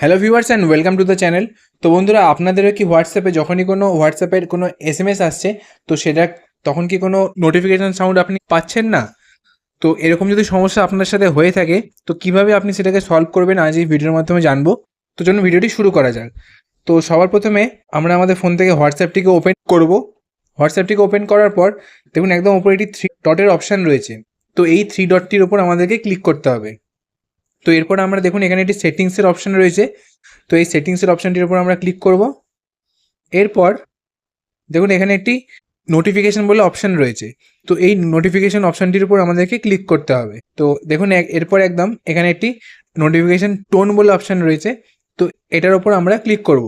Hello viewers and welcome to the channel তো বন্ধুরা, আপনাদেরও কি হোয়াটসঅ্যাপে যখনই কোনো হোয়াটসঅ্যাপের কোনো এস এম এস আসছে, তো সেটা তখন কি কোনো নোটিফিকেশান সাউন্ড আপনি পাচ্ছেন না? তো এরকম যদি সমস্যা আপনার সাথে হয়ে থাকে, তো কীভাবে আপনি সেটাকে সলভ করবেন আজ এই ভিডিওর মাধ্যমে জানব। তো জন্য ভিডিওটি শুরু করা যাক। তো সবার প্রথমে আমরা আমাদের ফোন থেকে হোয়াটসঅ্যাপটিকে ওপেন করব। হোয়াটসঅ্যাপটিকে ওপেন করার পর দেখুন একদম উপরে একটি থ্রি ডটের অপশান রয়েছে। তো এই থ্রি ডটটির ওপর আমাদেরকে ক্লিক করতে হবে। তো এরপর আমরা দেখুন, এখানে একটি সেটিংসের অপশান রয়েছে। তো এই সেটিংসের অপশানটির উপর আমরা ক্লিক করব। এরপর দেখুন, এখানে একটি নোটিফিকেশন বলে অপশান রয়েছে। তো এই নোটিফিকেশন অপশানটির উপর আমাদেরকে ক্লিক করতে হবে। তো দেখুন এরপর একদম এখানে একটি নোটিফিকেশন টোন বলে অপশান রয়েছে। তো এটার উপর আমরা ক্লিক করব।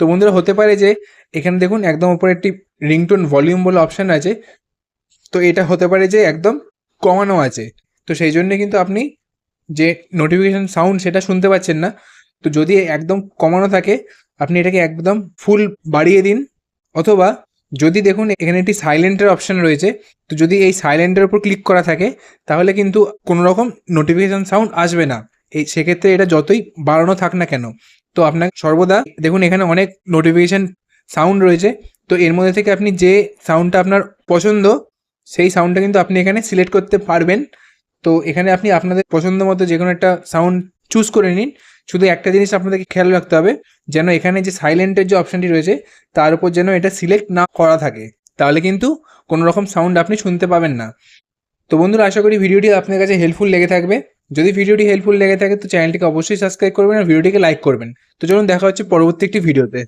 তো বন্ধুরা, হতে পারে যে এখানে দেখুন, একদম উপরে একটি রিংটোন ভলিউম বলে অপশান আছে। তো এটা হতে পারে যে একদম কমানো আছে। তো সেই জন্য কিন্তু আপনি যে নোটিফিকেশান সাউন্ড সেটা শুনতে পাচ্ছেন না, তো যদি একদম কমানো থাকে, আপনি এটাকে একদম ফুল বাড়িয়ে দিন। অথবা যদি দেখুন এখানে একটি সাইলেন্টের অপশান রয়েছে, তো যদি এই সাইলেন্টের উপর ক্লিক করা থাকে, তাহলে কিন্তু কোনো রকম নোটিফিকেশান সাউন্ড আসবে না। এই সেক্ষেত্রে এটা যতই বাড়ানো থাক না কেন, তো আপনাকে সর্বদা দেখুন এখানে অনেক নোটিফিকেশান সাউন্ড রয়েছে, তো এর মধ্যে থেকে আপনি যে সাউন্ডটা আপনার পছন্দ, সেই সাউন্ডটা কিন্তু আপনি এখানে সিলেক্ট করতে পারবেন। তো এখানে আপনি আপনাদের পছন্দ মতো যে কোনো একটা সাউন্ড চুজ করে নিন। শুধু একটা জিনিস আপনাদেরকে খেয়াল রাখতে হবে, যেন এখানে যে সাইলেন্টের যে অপশানটি রয়েছে, তার উপর যেন এটা সিলেক্ট না করা থাকে, তাহলে কিন্তু কোনো রকম সাউন্ড আপনি শুনতে পাবেন না। তো বন্ধুরা, আশা করি ভিডিওটি আপনার কাছে হেল্পফুল লেগে থাকবে। যদি ভিডিওটি হেল্পফুল লেগে থাকে, তো চ্যানেলটিকে অবশ্যই সাবস্ক্রাইব করবেন আর ভিডিওটিকে লাইক করবেন। তো চলুন, দেখা হচ্ছে পরবর্তী একটি ভিডিওতে